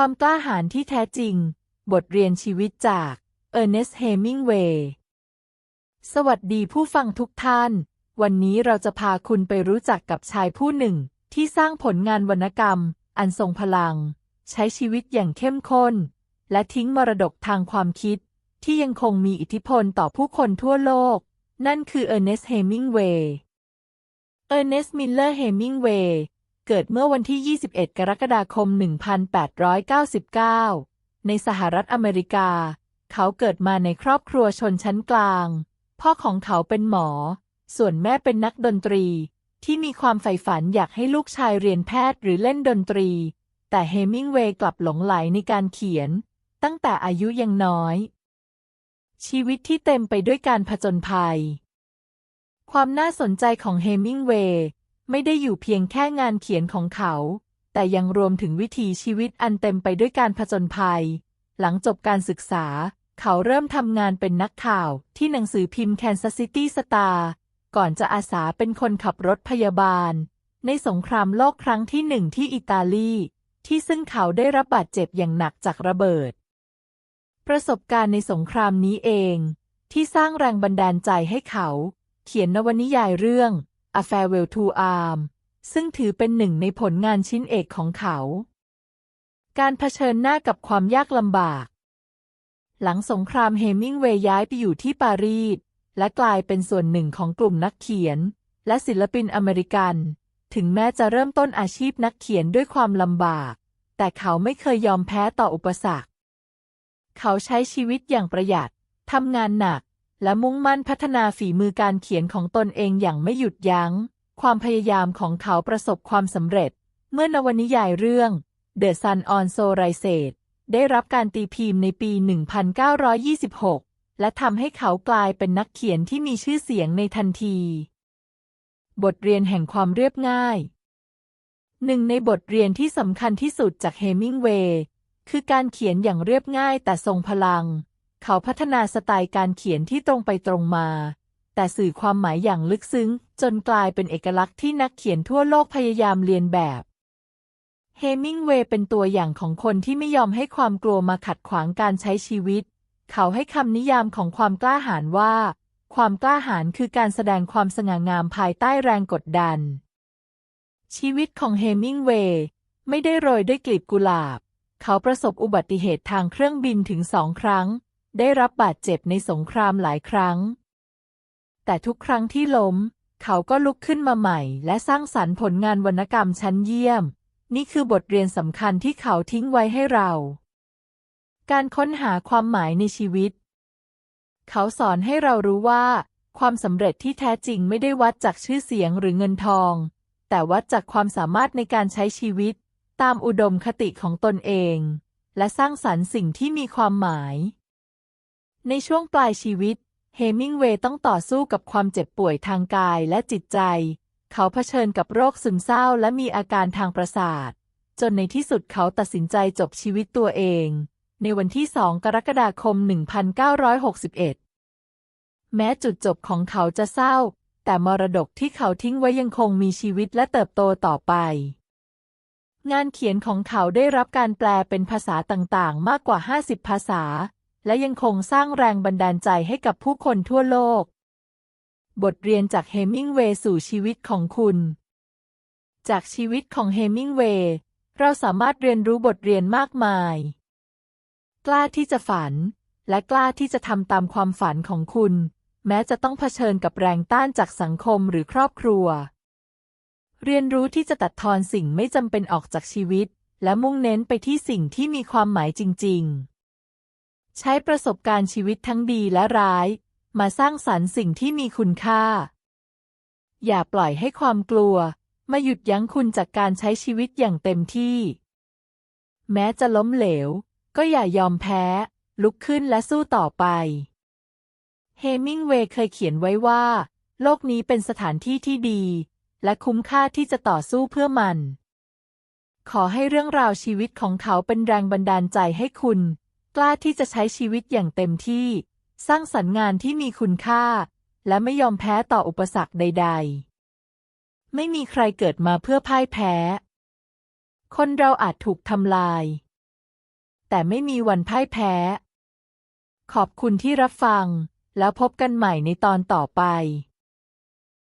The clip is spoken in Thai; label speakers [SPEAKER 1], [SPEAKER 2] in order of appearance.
[SPEAKER 1] ความกล้าหาญที่แท้จริง บทเรียนชีวิตจากเออร์เนสต์เฮมิงเวย์สวัสดีผู้ฟังทุกท่าน วันนี้เราจะพาคุณไปรู้จักกับชายผู้หนึ่ง ที่สร้างผลงานวรรณกรรม อันทรงพลัง ใช้ชีวิตอย่างเข้มข้น และทิ้งมรดกทางความคิด ที่ยังคงมีอิทธิพลต่อผู้คนทั่วโลก นั่นคือเออร์เนสต์เฮมิงเวย์เออร์เนสต์มิลเลอร์เฮมิงเวย์ เกิดเมื่อวันที่ 21 กรกฎาคม 1899 ในสหรัฐอเมริกา เขาเกิดมาในครอบครัวชนชั้นกลาง พ่อของเขาเป็นหมอ ส่วนแม่เป็นนักดนตรี ที่มีความใฝ่ฝันอยากให้ลูกชายเรียนแพทย์หรือเล่นดนตรี แต่เฮมิงเวย์กลับหลงไหลในการเขียน ตั้งแต่อายุยังน้อย ชีวิตที่เต็มไปด้วยการผจญภัย ความน่าสนใจของเฮมิงเวย์ ไม่ได้อยู่เพียงแค่งานเขียนของเขา แต่ยังรวมถึงวิถีชีวิตอันเต็มไปด้วยการผจญภัย หลังจบการศึกษา เขาเริ่มทำงานเป็นนักข่าวที่หนังสือพิมพ์ Kansas City Star ก่อนจะอาสาเป็นคนขับรถพยาบาล ในสงครามโลกครั้งที่หนึ่งที่อิตาลี ที่ซึ่งเขาได้รับบาดเจ็บอย่างหนักจากระเบิด ประสบการณ์ในสงครามนี้เอง ที่สร้างแรงบันดาลใจให้เขา เขียนนวนิยายเรื่อง A Farewell to Arm ซึ่งถือเป็นหนึ่งในผลงานชิ้นเอกของเขา การเผชิญหน้ากับความยากลำบาก หลังสงครามเฮมิงเวย์ย้ายไปอยู่ที่ปารีสและกลายเป็นส่วนหนึ่งของกลุ่มนักเขียน และศิลปินอเมริกัน ถึงแม้จะเริ่มต้นอาชีพนักเขียนด้วยความลำบาก แต่เขาไม่เคยยอมแพ้ต่ออุปสรรค เขาใช้ชีวิตอย่างประหยัดทำงานหนัก และมุ่งมั่นพัฒนาฝีมือการเขียนของตนเองอย่างไม่หยุดยัง้ง ความพยายามของเขาประสบความสำเร็จ เมื่อนวนิยายเรื่อง The Sun on s o r i s e ได้รับการตีพิมพ์ในปี 1926 และทำให้เขากลายเป็นนักเขียนที่มีชื่อเสียงในทันที บทเรียนแห่งความเรียบง่าย หนึ่งในบทเรียนที่สำคัญที่สุดจากเฮมิงเวย์คือการเขียนอย่างเรียบง่ายแต่ทรงพลัง เขาพัฒนาสไตล์การเขียนที่ตรงไปตรงมา แต่สื่อความหมายอย่างลึกซึ้ง จนกลายเป็นเอกลักษณ์ที่นักเขียนทั่วโลกพยายามเรียนแบบเฮมิงเวย์เป็นตัวอย่างของคนที่ไม่ยอมให้ความกลัวมาขัดขวางการใช้ชีวิต เขาให้คำนิยามของความกล้าหาญว่า ความกล้าหาญคือการแสดงความสง่างามภายใต้แรงกดดัน ชีวิตของเฮมิงเวย์ไม่ได้โรยด้วยกลีบกุหลาบ เขาประสบอุบัติเหตุทางเครื่องบินถึงสองครั้ง ได้รับบาดเจ็บในสงครามหลายครั้ง แต่ทุกครั้งที่ล้ม เขาก็ลุกขึ้นมาใหม่ และสร้างสรรค์ผลงานวรรณกรรมชั้นเยี่ยม นี่คือบทเรียนสำคัญที่เขาทิ้งไว้ให้เรา การค้นหาความหมายในชีวิต เขาสอนให้เรารู้ว่า ความสำเร็จที่แท้จริงไม่ได้วัดจากชื่อเสียงหรือเงินทอง แต่วัดจากความสามารถในการใช้ชีวิต ตามอุดมคติของตนเอง และสร้างสรรค์สิ่งที่มีความหมาย ในช่วงปลายชีวิต เฮมิงเวย์ต้องต่อสู้กับความเจ็บป่วยทางกายและจิตใจ เขาเผชิญกับโรคซึมเศร้าและมีอาการทางประสาท จนในที่สุดเขาตัดสินใจจบชีวิตตัวเอง ในวันที่ 2 กรกฎาคม 1961 แม้จุดจบของเขาจะเศร้า แต่มรดกที่เขาทิ้งไว้ยังคงมีชีวิตและเติบโตต่อไปงานเขียนของเขาได้รับการแปลเป็นภาษาต่าง ๆ มากกว่า 50 ภาษา และยังคงสร้างแรงบันดาลใจให้กับผู้คนทั่วโลก บทเรียนจากเฮมิงเวย์สู่ชีวิตของคุณ จากชีวิตของเฮมิงเวย์เราสามารถเรียนรู้บทเรียนมากมาย กล้าที่จะฝัน และกล้าที่จะทำตามความฝันของคุณ แม้จะต้องเผชิญกับแรงต้านจากสังคมหรือครอบครัว เรียนรู้ที่จะตัดทอนสิ่งไม่จำเป็นออกจากชีวิต และมุ่งเน้นไปที่สิ่งที่มีความหมายจริง ๆ ใช้ประสบการณ์ชีวิตทั้งดีและร้าย มาสร้างสรรค์สิ่งที่มีคุณค่า อย่าปล่อยให้ความกลัว มาหยุดยั้งคุณจากการใช้ชีวิตอย่างเต็มที่ แม้จะล้มเหลว ก็อย่ายอมแพ้ ลุกขึ้นและสู้ต่อไป เฮมิงเวย์เคยเขียนไว้ว่า โลกนี้เป็นสถานที่ที่ดี และคุ้มค่าที่จะต่อสู้เพื่อมันขอให้เรื่องราวชีวิตของเขาเป็นแรงบันดาลใจให้คุณ กล้าที่จะใช้ชีวิตอย่างเต็มที่ สร้างสรรค์งานที่มีคุณค่า และไม่ยอมแพ้ต่ออุปสรรคใด ๆ ไม่มีใครเกิดมาเพื่อพ่ายแพ้ คนเราอาจถูกทำลาย แต่ไม่มีวันพ่ายแพ้ ขอบคุณที่รับฟัง แล้วพบกันใหม่ในตอนต่อไป